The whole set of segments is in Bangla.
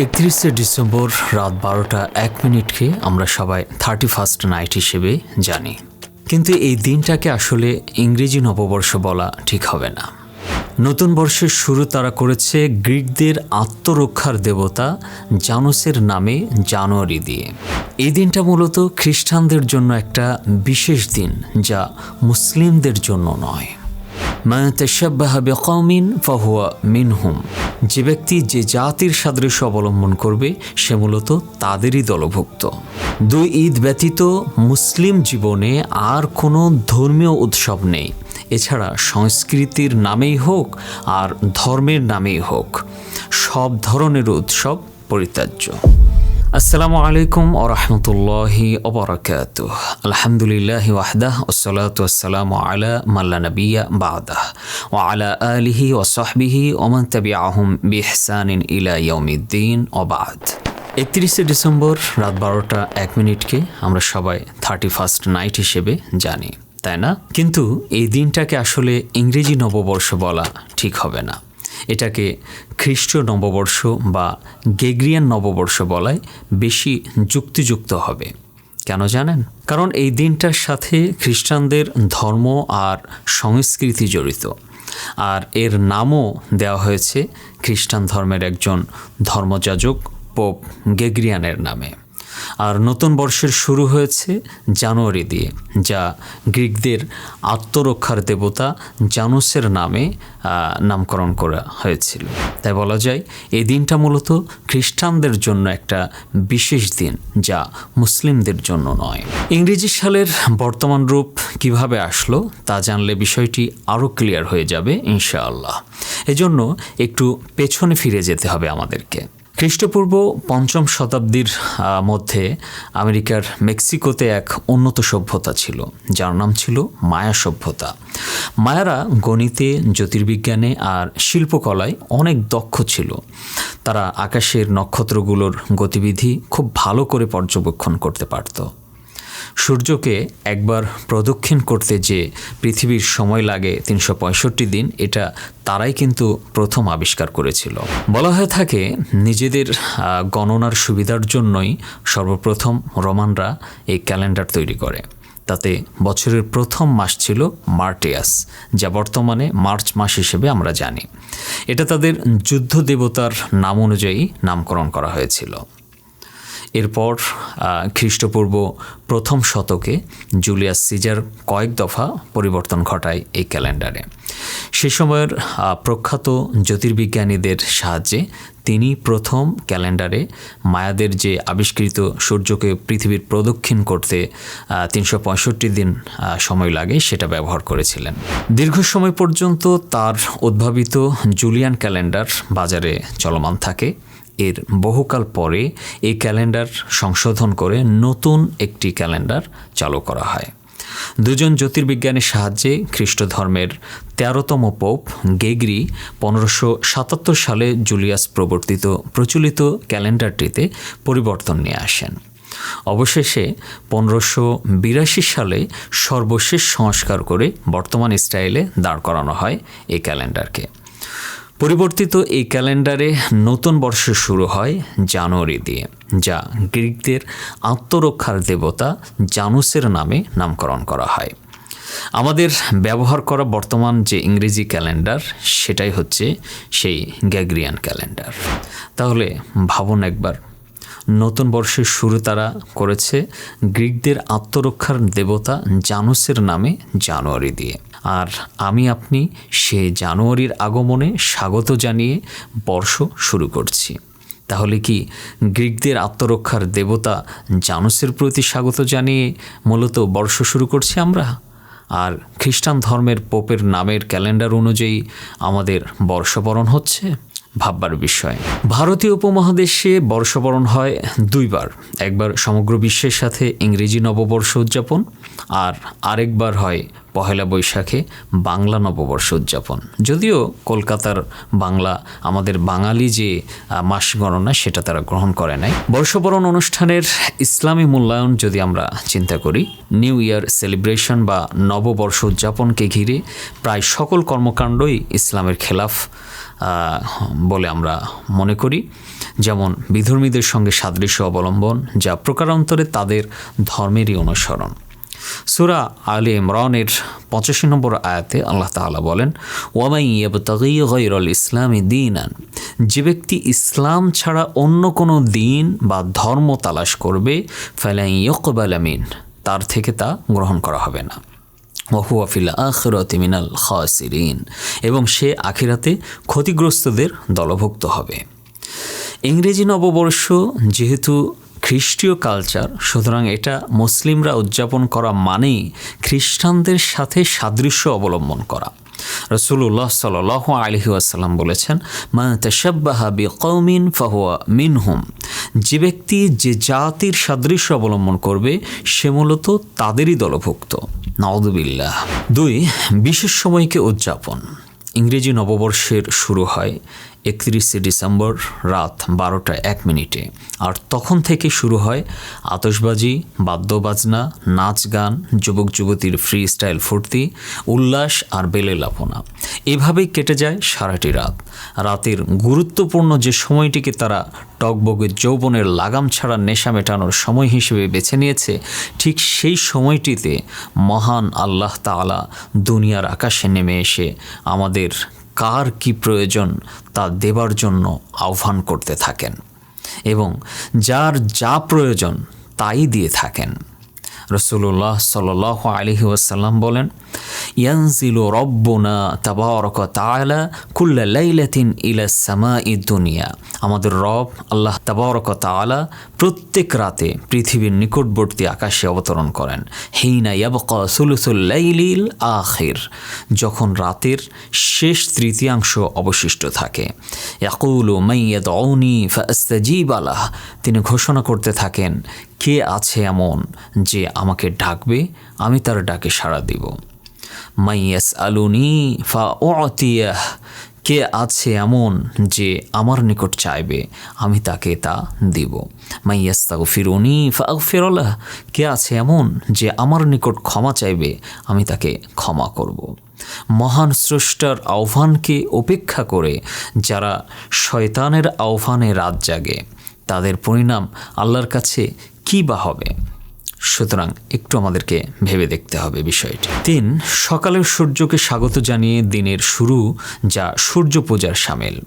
একত্রিশে ডিসেম্বর রাত বারোটা এক মিনিটকে আমরা সবাই থার্টি ফার্স্ট নাইট হিসেবে জানি। কিন্তু এই দিনটাকে আসলে ইংরেজি নববর্ষ বলা ঠিক হবে না। নতুন বর্ষের শুরু তারা করেছে গ্রিকদের আত্মরক্ষার দেবতা জানুসের নামে জানুয়ারি দিয়ে। এই দিনটা মূলত খ্রিস্টানদের জন্য একটা বিশেষ দিন যা মুসলিমদের জন্য নয়। যে ব্যক্তি যে জাতির সাদৃশ্য অবলম্বন করবে, সে মূলত তাদেরই দলভুক্ত। দুই ঈদ ব্যতীত মুসলিম জীবনে আর কোনো ধর্মীয় উৎসব নেই। এছাড়া সংস্কৃতির নামেই হোক আর ধর্মের নামেই হোক, সব ধরনের উৎসব পরিত্যাজ্য। আসসালামু আলাইকুম ও রহমতুল্লাহি ওবরাকাত আলহামদুলিল্লাহ ওয়াহদাহ ওসলাত ওসালাম আলা মাল্লা নবিয়া বাদাহ। ও আলা আলিহি ও সাহবিহি ওমান তবি আহম বিহসানিন ইলা ইয়মিদ্দিন ওবাদ একত্রিশে ডিসেম্বর রাত বারোটা এক মিনিটকে আমরা সবাই থার্টি ফার্স্ট নাইট হিসেবে জানি, তাই না? কিন্তু এই দিনটাকে আসলে ইংরেজি নববর্ষ বলা ঠিক হবে না। এটাকে খ্রিস্টীয় নববর্ষ বা গেগ্রিয়ান নববর্ষ বলায় বেশি যুক্তিযুক্ত হবে। কেন জানেন? কারণ এই দিনটার সাথে খ্রিস্টানদের ধর্ম আর সংস্কৃতি জড়িত। আর এর নামও দেওয়া হয়েছে খ্রিস্টান ধর্মের একজন ধর্মযাজক পোপ গেগ্রিয়ানের নামে। আর নতুন বর্ষের শুরু হয়েছে জানুয়ারি দিয়ে, যা গ্রিকদের আত্মরক্ষার দেবতা জানুসের নামে নামকরণ করা হয়েছিল। তাই বলা যায়, এই দিনটা মূলত খ্রিস্টানদের জন্য একটা বিশেষ দিন, যা মুসলিমদের জন্য নয়। ইংরেজি সালের বর্তমান রূপ কীভাবে আসলো তা জানলে বিষয়টি আরও ক্লিয়ার হয়ে যাবে, ইনশাআল্লাহ। এজন্য একটু পেছনে ফিরে যেতে হবে আমাদেরকে। খ্রিস্টপূর্ব পঞ্চম শতাব্দীর মধ্যে আমেরিকার মেক্সিকোতে এক উন্নত সভ্যতা ছিল, যার নাম ছিল মায়া সভ্যতা। মায়ারা গণিতে, জ্যোতির্বিজ্ঞানে আর শিল্পকলায় অনেক দক্ষ ছিল। তারা আকাশের নক্ষত্রগুলোর গতিবিধি খুব ভালো করে পর্যবেক্ষণ করতে পারত। সূর্যকে একবার প্রদক্ষিণ করতে যে পৃথিবীর সময় লাগে তিনশো পঁয়ষট্টি দিন, এটা তারাই কিন্তু প্রথম আবিষ্কার করেছিল। বলা হয়ে থাকে নিজেদের গণনার সুবিধার জন্যই সর্বপ্রথম রোমানরা এই ক্যালেন্ডার তৈরি করে। তাতে বছরের প্রথম মাস ছিল মার্টিয়াস, যা বর্তমানে মার্চ মাস হিসেবে আমরা জানি। এটা তাদের যুদ্ধ দেবতার নাম অনুযায়ী নামকরণ করা হয়েছিল। এরপর খ্রিস্টপূর্ব প্রথম শতকে জুলিয়াস সিজার কয়েক দফা পরিবর্তন ঘটায় এই ক্যালেন্ডারে। সে সময়ের প্রখ্যাত জ্যোতির্বিজ্ঞানীদের সাহায্যে তিনি প্রথম ক্যালেন্ডারে মায়াদের যে আবিষ্কৃত সূর্যকে পৃথিবীর প্রদক্ষিণ করতে তিনশো পঁয়ষট্টি দিন সময় লাগে সেটা ব্যবহার করেছিলেন। দীর্ঘ সময় পর্যন্ত তার উদ্ভাবিত জুলিয়ান ক্যালেন্ডার বাজারে চলমান থাকে। এর বহুকাল পরে এই ক্যালেন্ডার সংশোধন করে নতুন একটি ক্যালেন্ডার চালু করা হয়। দুজন জ্যোতির্বিজ্ঞানীর সাহায্যে খ্রিস্ট ধর্মের তেরোতম পোপ গেগরি পনেরোশো সাতাত্তর সালে জুলিয়াস প্রবর্তিত প্রচলিত ক্যালেন্ডারটিতে পরিবর্তন নিয়ে আসেন। অবশেষে পনেরোশো বিরাশি সালে সর্বশেষ সংস্কার করে বর্তমান স্টাইলে দাঁড় করানো হয় এই ক্যালেন্ডারকে। পরিবর্তিত এই ক্যালেন্ডারে নতুন বর্ষ শুরু হয় জানুয়ারি দিয়ে, যা গ্রিকদের আত্মরক্ষার দেবতা জানুসের নামে নামকরণ করা হয়। আমাদের ব্যবহার করা বর্তমান যে ইংরেজি ক্যালেন্ডার, সেটাই হচ্ছে সেই গ্যাগ্রিয়ান ক্যালেন্ডার। তাহলে ভাবুন একবার, নতুন বর্ষের শুরু তারা করেছে গ্রিকদের আত্মরক্ষার দেবতা জানুসের নামে জানুয়ারি দিয়ে। আর আমি আপনি সে জানুয়ারির আগমনে স্বাগত জানিয়ে বর্ষ শুরু করছি। তাহলে কি গ্রিকদের আত্মরক্ষার দেবতা জানুসের প্রতি স্বাগত জানিয়ে মূলত বর্ষ শুরু করছি আমরা? আর খ্রিস্টান ধর্মের পোপের নামের ক্যালেন্ডার অনুযায়ী আমাদের বর্ষবরণ হচ্ছে? ভাববার বিষয়। ভারতীয় উপমহাদেশে বর্ষবরণ হয় দুইবার। একবার সমগ্র বিশ্বের সাথে ইংরেজি নববর্ষ উদযাপন আর আরেকবার হয় পহেলা বৈশাখে বাংলা নববর্ষ উদযাপন। যদিও কলকাতার বাংলা, আমাদের বাঙালি যে মাস গণনা সেটা তারা গ্রহণ করে নাই। বর্ষবরণ অনুষ্ঠানের ইসলামী মূল্যায়ন যদি আমরা চিন্তা করি, নিউ ইয়ার সেলিব্রেশন বা নববর্ষ উদযাপনকে ঘিরে প্রায় সকল কর্মকাণ্ডই ইসলামের খেলাফ বলে আমরা মনে করি। যেমন বিধর্মীদের সঙ্গে সাদৃশ্য অবলম্বন, যা প্রকারান্তরে তাদের ধর্মেরই অনুসরণ। সুরা আলী ইমরানের পঁচাশি নম্বর আয়াতে আল্লাহ তাআলা বলেন ওয়ামাই গৈরল ইসলামী দিনান যে ব্যক্তি ইসলাম ছাড়া অন্য কোনো দিন বা ধর্ম তালাশ করবে ফালাই ইয়কবাল তার থেকে তা গ্রহণ করা হবে না। আখরত মিনাল খাসিরিন, এবং সে আখিরাতে ক্ষতিগ্রস্তদের দলভুক্ত হবে। ইংরেজি নববর্ষ যেহেতু খ্রিস্টীয় কালচার, সুতরাং এটা মুসলিমরা উদযাপন করা মানেই খ্রিস্টানদের সাথে সাদৃশ্য অবলম্বন করা। রসুল্লাহ সাল আলহি আসাল্লাম বলেছেন, মা তশাব্বাহা বি কৌমিন ফাহুয়া মিনহুম। যে ব্যক্তি যে জাতির সাদৃশ্য অবলম্বন করবে, সে মূলত তাদেরই দলভুক্ত। নওদুবিল্লাহ দুই, বিশেষ সময়কে উদযাপন। ইংরেজি নববর্ষের শুরু হয় একত্রিশে ডিসেম্বর রাত বারোটা এক মিনিটে। আর তখন থেকে শুরু হয় আতশবাজি, বাদ্যবাজনা, নাচ গান, যুবক যুবতীর ফ্রি স্টাইল ফুর্তি, উল্লাস আর বেলে লাপনা এভাবেই কেটে যায় সারাটি রাত। রাতের গুরুত্বপূর্ণ যে সময়টিকে তারা টকবগে যৌবনের লাগাম ছাড়া নেশা মেটানোর সময় হিসেবে বেছে নিয়েছে, ঠিক সেই সময়টিতে মহান আল্লাহ তাআলা দুনিয়ার আকাশে নেমে এসে আমাদের কার কি প্রয়োজন তা দেবার জন্য আহ্বান করতে থাকেন এবং যার যা প্রয়োজন তাই দিয়ে থাকেন। রসুল্লাহ সাল আলহি ওয়াসাল্লাম বলেন, ইয়ানজিলু রব্বনা তাবারক তাআলা কুল্লা লাইলাতিন ইলা সামাই দুনিয়া। আমাদের রব আল্লাহ তাবারক তাআলা প্রত্যেক রাতে পৃথিবীর নিকটবর্তী আকাশে অবতরণ করেন। হেইনা ইয়াবকা সুলুসুল লাইলিল আখির, যখন রাতের শেষ তৃতীয়াংশ অবশিষ্ট থাকে। ইয়াকুলু মাইয়াদ অউনি ফাস্তাজিব আলাহ তিনি ঘোষণা করতে থাকেন কে আছে এমন যে আমাকে ডাকবে, আমি তার ডাকে সাড়া দিব। মাইয়াস আলুনি ফা ওয়াতিয়াহ কে আছে এমন যে আমার নিকট চাইবে, আমি তাকে তা দিব। মাইয়াস তাও ফিরুনি ফেরলাহ কে আছে এমন যে আমার নিকট ক্ষমা চাইবে, আমি তাকে ক্ষমা করব। মহান স্রষ্টার আহ্বানকে উপেক্ষা করে যারা শয়তানের আহ্বানে রাত জাগে, তাদের পরিণাম আল্লাহর কাছে কী বা হবে? সুতরাং একটু আমাদেরকে ভেবে দেখতে হবে বিষয়টি। তিন সকালের সূর্যকে স্বাগত জানিয়ে দিনের শুরু, যা সূর্য পূজার সামিল।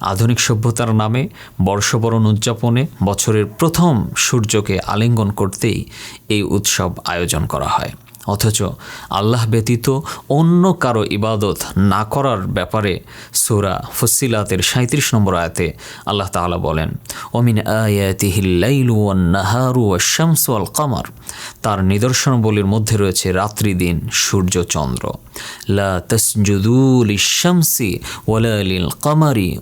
আধুনিক সভ্যতার নামে বর্ষবরণ উদযাপনে বছরের প্রথম সূর্যকে আলিঙ্গন করতেই এই উৎসব আয়োজন করা হয়। অথচ আল্লাহ ব্যতীত অন্য কারও ইবাদত না করার ব্যাপারে সুরা ফসিলাতের সাঁত্রিশ নম্বর আয়াতে আল্লাহ তাআলা বলেন অমিন আয়াতিহিল্লাইলু কামার তার নিদর্শনবলীর মধ্যে রয়েছে রাত্রি দিন সূর্য চন্দ্র। কামারি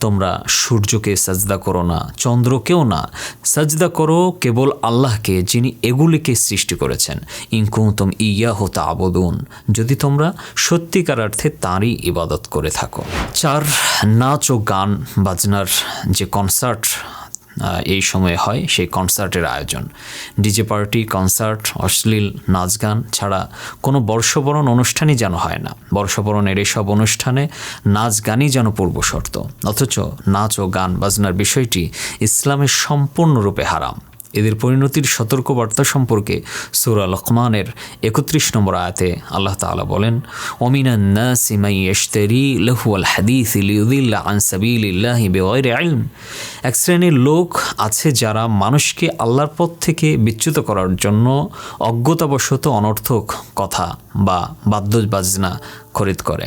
তোমরা সূর্যকে সাজদা করো না, চন্দ্রকেও না। সাজদা করো কেবল আল্লাহকে যিনি এগুলিকে সৃষ্টি করেছেন। ইনকুন্তম ইয়া হতা আবদুন যদি তোমরা সত্যিকার অর্থে তাঁরই ইবাদত করে থাকো। চার, নাচ ও গান বাজনার যে কনসার্ট এই সময়ে হয়, সেই কনসার্টের আয়োজন। ডিজে পার্টি, কনসার্ট, অশ্লীল, নাচ গান ছাড়া কোনো বর্ষবরণ অনুষ্ঠানই যেন হয় না। বর্ষবরণের এসব অনুষ্ঠানে নাচ গানই যেন পূর্বশর্ত অথচ নাচ ও গান বাজনার বিষয়টি ইসলামের সম্পূর্ণরূপে হারাম। এদের পরিণতির সতর্কবার্তা সম্পর্কে সুরা লকমানের একত্রিশ নম্বর আয়াতে আল্লাহ তাআলা বলেন এক শ্রেণির লোক আছে যারা মানুষকে আল্লাহর পথ থেকে বিচ্যুত করার জন্য অজ্ঞতাবশত অনর্থক কথা বা বাদ্য বাজনা খরিদ করে।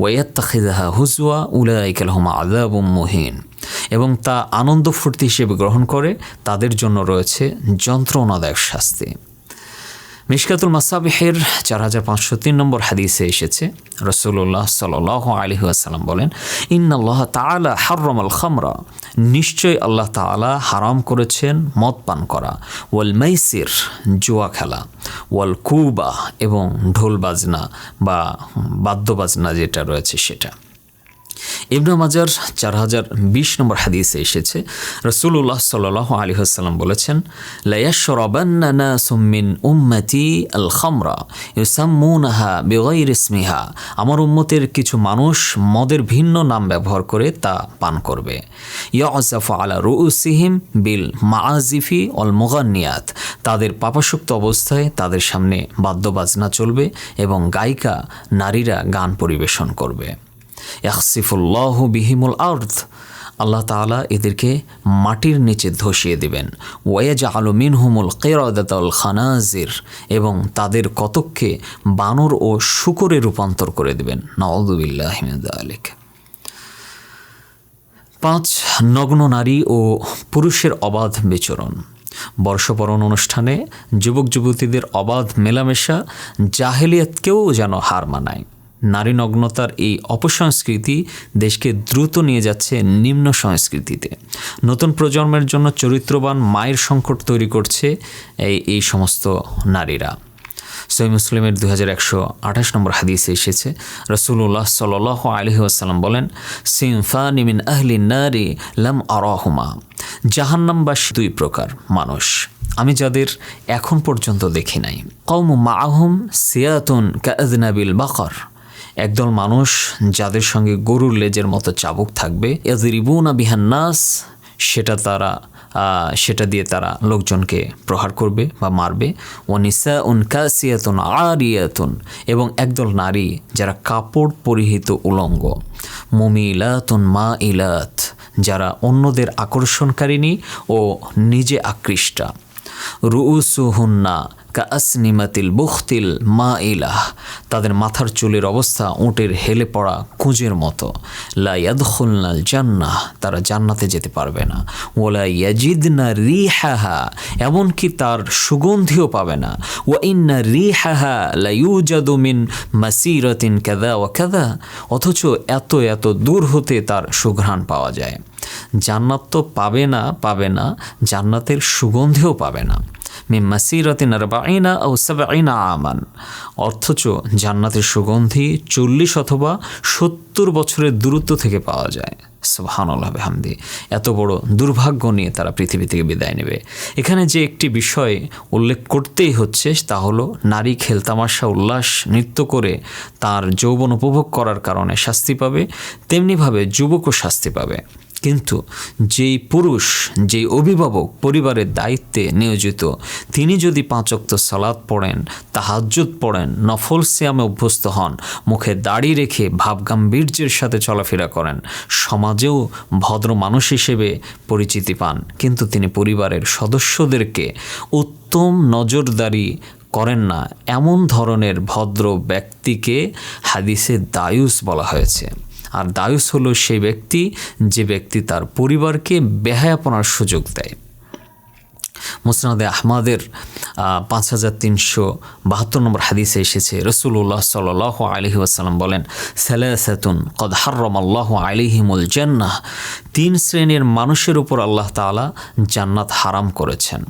ওয়াত্তাখিদাহা হুজুয়া উলাইকাল হুম আযাবুম মুহিন। এবং তা আনন্দ ফুর্তি হিসেবে গ্রহণ করে, তাদের জন্য রয়েছে যন্ত্রণাদায়ক শাস্তি। মিশকাতুল মাসাবিহের চার হাজার পাঁচশো তিন নম্বর হাদিসে এসেছে রসুল্লাহ সাল আলহি আসাল্লাম বলেন, ইন্নাল্লাহ তালা হার্রম আল খামরা। নিশ্চয় আল্লাহ তালা হারাম করেছেন মদ পান করা, ওয়াল মাইসির জুয়া খেলা, ওয়াল কুবা এবং ঢোল বাজনা বা বাদ্যবাজনা যেটা রয়েছে সেটা। ইবনু মাজার চার হাজার বিশ নম্বর হাদিসে এসেছে রসুল্লাহ সাল আলী হাসাল্লাম বলেছেন, লায়াশরাবান্না উম্মতি আল খামরা ইউসাম্মুনাহা বেগাইর ইসমিহা। আমার উম্মতের কিছু মানুষ মদের ভিন্ন নাম ব্যবহার করে তা পান করবে। ইয়াজাফ আলা রুসিহিম বিল মাআজিফি অল মুগান্নিয়াত তাদের পাপাসুক্ত অবস্থায় তাদের সামনে বাদ্যবাজনা চলবে এবং গায়িকা, নারীরা গান পরিবেশন করবে। ইয়াকসিফুল্লাহ বিহিমুল আর্থ আল্লাহ তাআলা এদেরকে মাটির নিচে ধসিয়ে দিবেন। ওয়াজ আলমিন হুমুল কেরাদাল খানাজির, এবং তাদের কতককে বানর ও শুকরে রূপান্তর করে দেবেন। নওয়াজুবিল্লাহ আলিক পাঁচ, নগ্ন নারী ও পুরুষের অবাধ বিচরণ। বর্ষবরণ অনুষ্ঠানে যুবক যুবতীদের অবাধ মেলামেশা জাহেলিয়াতকেও যেন হার মানায়। নারী নগ্নতার এই অপসংস্কৃতি দেশকে দ্রুত নিয়ে যাচ্ছে নিম্ন সংস্কৃতিতে। নতুন প্রজন্মের জন্য চরিত্রবান মায়ের সংকট তৈরি করছে এই এই সমস্ত নারীরা। সৈ মুসলিমের দু হাজার একশো আঠাশ নম্বর হাদিসে এসেছে রসুল্লাহ সাল আলহি আসাল্লাম বলেন সিনফা নিমিন আহলি নারী লাম আরহুমা। জাহান্নামবাসী দুই প্রকার মানুষ। আমি যাদের এখন পর্যন্ত দেখি নাই। কৌম মাহুম সিয়াতুন কাজনাবিল বাকর। একদল মানুষ যাদের সঙ্গে গরুর লেজের মতো চাবুক থাকবে ইয়াজিরিবুনা বিহান্নাস সেটা তারা সেটা দিয়ে তারা লোকজনকে প্রহার করবে বা মারবে। ও নিসা উন কাসিয়াতুন আরিয়াতুন, এবং একদল নারী যারা কাপড় পরিহিত উলঙ্গ। মুমিলাতুন মা ইলাত যারা অন্যদের আকর্ষণকারিনী ও নিজে আকৃষ্টা। রুউসুহুন্না কা আসনিমাতিল বুখতিল মা ইলাহ তাদের মাথার চুলের অবস্থা উঁটের হেলে পড়া কুঁজের মতো। লা ইয়াদখুলনাল জান্নাহ, তারা জান্নাতে যেতে পারবে না। ওলা ইয়াজিদনা রিহাহা, এমনকি তার সুগন্ধিও পাবে না। ওয়া ইন্না রিহাহা লা ইউজাদু মিন মাসিরাতিন কাদা ওয়া কাদা অথচ এত এত দূর হতে তার সুঘ্রাণ পাওয়া যায়। জান্নাত তো পাবে না পাবে না, জান্নাতের সুগন্ধেও পাবে না। সাবাইনা আমান। অথচ জান্নাতের সুগন্ধি চল্লিশ অথবা সত্তর বছরের দূরত্ব থেকে পাওয়া যায়। সুবহানাল্লাহ হামদি এত বড় দুর্ভাগ্য নিয়ে তারা পৃথিবী থেকে বিদায় নেবে। এখানে যে একটি বিষয় উল্লেখ করতেই হচ্ছে, তা হলো নারী খেলতামাশা উল্লাস নৃত্য করে তার যৌবন উপভোগ করার কারণে শাস্তি পাবে, তেমনিভাবে যুবকও শাস্তি পাবে। কিন্তু যেই পুরুষ, যেই অভিভাবক পরিবারের দায়িত্বে নিয়োজিত, তিনি যদি পাঁচক্ত সালাদ পড়েন, তাহাজ্জুদ পড়েন, নফল সিয়ামে অভ্যস্ত হন, মুখে দাড়ি রেখে ভাবগাম্ভীর্যের সাথে চলাফেরা করেন, সমাজেও ভদ্র মানুষ হিসেবে পরিচিতি পান। কিন্তু তিনি পরিবারের সদস্যদেরকে উত্তম নজরদারি করেন না, এমন ধরনের ভদ্র ব্যক্তিকে হাদিসে দায়ুস বলা হয়েছে। আর দায়ুস হলো সেই ব্যক্তি যে ব্যক্তি তার পরিবারকে বেহায়াপনার সুযোগ দেয়। মুসনাদে আহমাদের পাঁচ হাজার তিনশো বাহাত্তর নম্বর হাদিসে এসেছে রসুল্লাহ সাল আলহি আসাল্লাম বলেন, সালাসাতুন কদ হার্রম আল্লাহ আলিহিমুল জান্নাহ। তিন শ্রেণির মানুষের উপর আল্লাহ তালা জান্নাত হারাম করেছেন।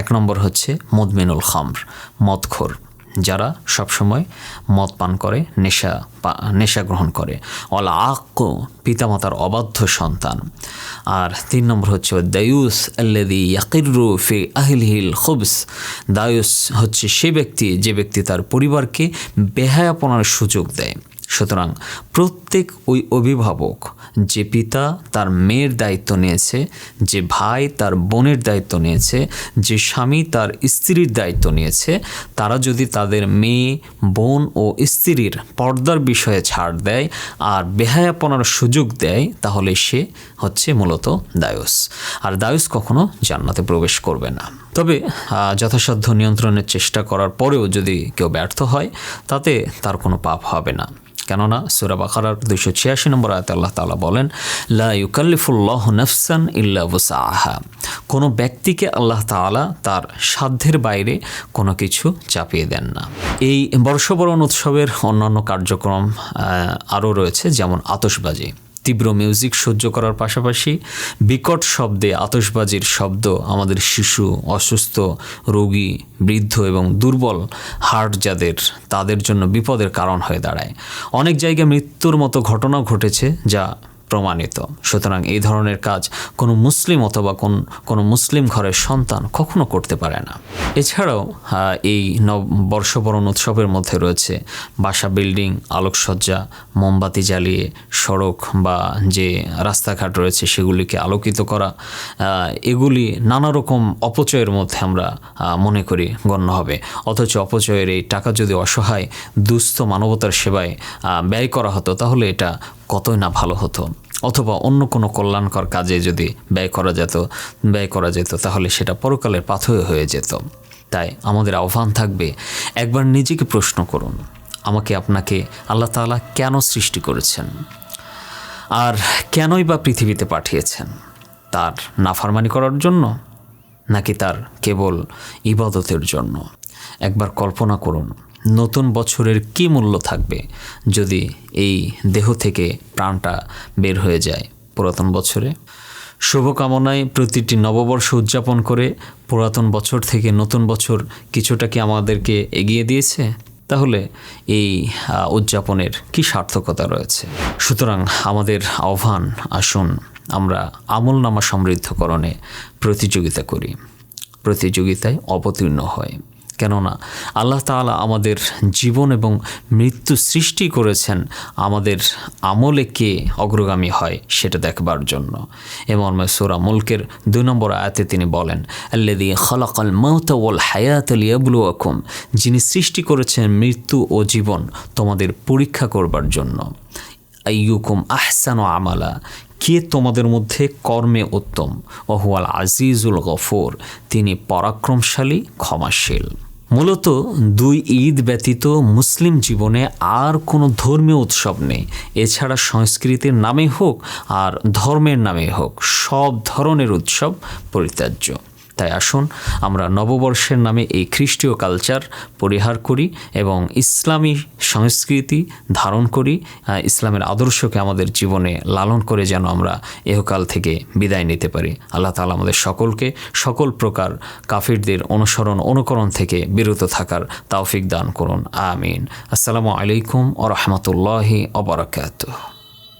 এক নম্বর হচ্ছে মদমিনুল খামর, মদখোর। যারা সবসময় মদ পান করে, নেশা নেশা গ্রহণ করে। অল আক্ক, পিতামাতার অবাধ্য সন্তান। আর তিন নম্বর হচ্ছে, দায়ুস আল্লাদি ইয়াকিরু ফি আহিলহিল খুবস দায়ুস হচ্ছে সে ব্যক্তি, যে ব্যক্তি তার পরিবারকে বেহায়াপনার সুযোগ দেয়। সুতরাং প্রত্যেক ওই অভিভাবক যে পিতা তার মেয়ের দায়িত্ব নিয়েছে, যে ভাই তার বোনের দায়িত্ব নিয়েছে, যে স্বামী তার স্ত্রীর দায়িত্ব নিয়েছে, তারা যদি তাদের মেয়ে, বোন ও স্ত্রীর পর্দার বিষয়ে ছাড় দেয় আর বেহায়াপনার সুযোগ দেয়, তাহলে সে হচ্ছে মূলত দায়ুস। আর দায়ুস কখনো জান্নাতে প্রবেশ করবে না। তবে যথাসাধ্য নিয়ন্ত্রণের চেষ্টা করার পরেও যদি কেউ ব্যর্থ হয়, তাতে তার কোনো পাপ হবে না। কেননা সুরা বাকারার দুইশো ছিয়াশি নম্বর আয়তে আল্লাহ তালা বলেন, লা নফসান আহা কোনো ব্যক্তিকে আল্লাহ তালা তার সাধ্যের বাইরে কোনো কিছু চাপিয়ে দেন না। এই বর্ষবরণ উৎসবের অন্যান্য কার্যক্রম আরও রয়েছে, যেমন আতসবাজি তীব্র মিউজিক সহ্য করার পাশাপাশি বিকট শব্দে আতসবাজির শব্দ আমাদের শিশু, অসুস্থ, রোগী, বৃদ্ধ এবং দুর্বল হার্ট যাদের, তাদের জন্য বিপদের কারণ হয়ে দাঁড়ায়। অনেক জায়গায় মৃত্যুর মতো ঘটনাও ঘটেছে যা প্রমাণিত। সুতরাং এই ধরনের কাজ কোনো মুসলিম অথবা কোন, কোনো মুসলিম ঘরের সন্তান কখনো করতে পারে না। এছাড়াও এই বর্ষবরণ উৎসবের মধ্যে রয়েছে বাসা বিল্ডিং, আলোকসজ্জা, মোমবাতি জ্বালিয়ে সড়ক বা যে রাস্তাঘাট রয়েছে সেগুলিকে আলোকিত করা এগুলি নানা রকম অপচয়ের মধ্যে আমরা মনে করি গণ্য হবে। অথচ অপচয়ের এই টাকা যদি অসহায়, দুস্থ মানবতার সেবায় ব্যয় করা হতো, তাহলে এটা কতই না ভালো হতো। অথবা অন্য কোনো কল্যাণকর কাজে যদি ব্যয় করা যেত, ব্যয় করা যেত, তাহলে সেটা পরকালের পাথরে হয়ে যেত। তাই আমাদের আহ্বান থাকবে, একবার নিজেকে প্রশ্ন করুন, আমাকে আপনাকে আল্লাহ তাআলা কেন সৃষ্টি করেছেন? আর কেনই বা পৃথিবীতে পাঠিয়েছেন? তার নাফারমানি করার জন্য? নাকি তার কেবল ইবাদতের জন্য? একবার কল্পনা করুন, নতুন বছরের কী মূল্য থাকবে যদি এই দেহ থেকে প্রাণটা বের হয়ে যায় পুরাতন বছরে? শুভকামনায় প্রতিটি নববর্ষ উদযাপন করে পুরাতন বছর থেকে নতুন বছর কিছুটা কি আমাদেরকে এগিয়ে দিয়েছে? তাহলে এই উদযাপনের কি সার্থকতা রয়েছে? সুতরাং আমাদের আহ্বান, আসুন আমরা আমলনামা সমৃদ্ধকরণে প্রতিযোগিতা করি। প্রতিযোগিতায় অবতীর্ণ হয় কেননা আল্লাহ তাআলা আমাদের জীবন এবং মৃত্যু সৃষ্টি করেছেন, আমাদের আমলে কে অগ্রগামী হয় সেটা দেখবার জন্য। এমন সুরা মুলকের দুই নম্বর আয়াতে তিনি বলেন আল্লাদি খলাকাল ওয়াল হায়াত আকুম যিনি সৃষ্টি করেছেন মৃত্যু ও জীবন তোমাদের পরীক্ষা করবার জন্য। আইয়ুকুম আহসান আমালা, কে তোমাদের মধ্যে কর্মে উত্তম? ওহুয়াল আজিজুল গফর, তিনি পরাক্রমশালী, ক্ষমাশীল। মূলত দুই ঈদ ব্যতীত মুসলিম জীবনে আর কোনো ধর্মীয় উৎসব নেই। এছাড়া সংস্কৃতির নামে হোক আর ধর্মের নামে হোক, সব ধরনের উৎসব পরিত্যাজ্য। তাই আসুন, আমরা নববর্ষের নামে এই খ্রিস্টীয় কালচার পরিহার করি এবং ইসলামী সংস্কৃতি ধারণ করি ইসলামের আদর্শকে আমাদের জীবনে লালন করে যেন আমরা এহকাল থেকে বিদায় নিতে পারি। আল্লাহ তাআলা আমাদের সকলকে সকল প্রকার কাফিরদের অনুসরণ, অনুকরণ থেকে বিরত থাকার তাওফিক দান করুন। আমিন। আসসালামু আলাইকুম ও রহমতুল্লাহি অবরাকাতুহ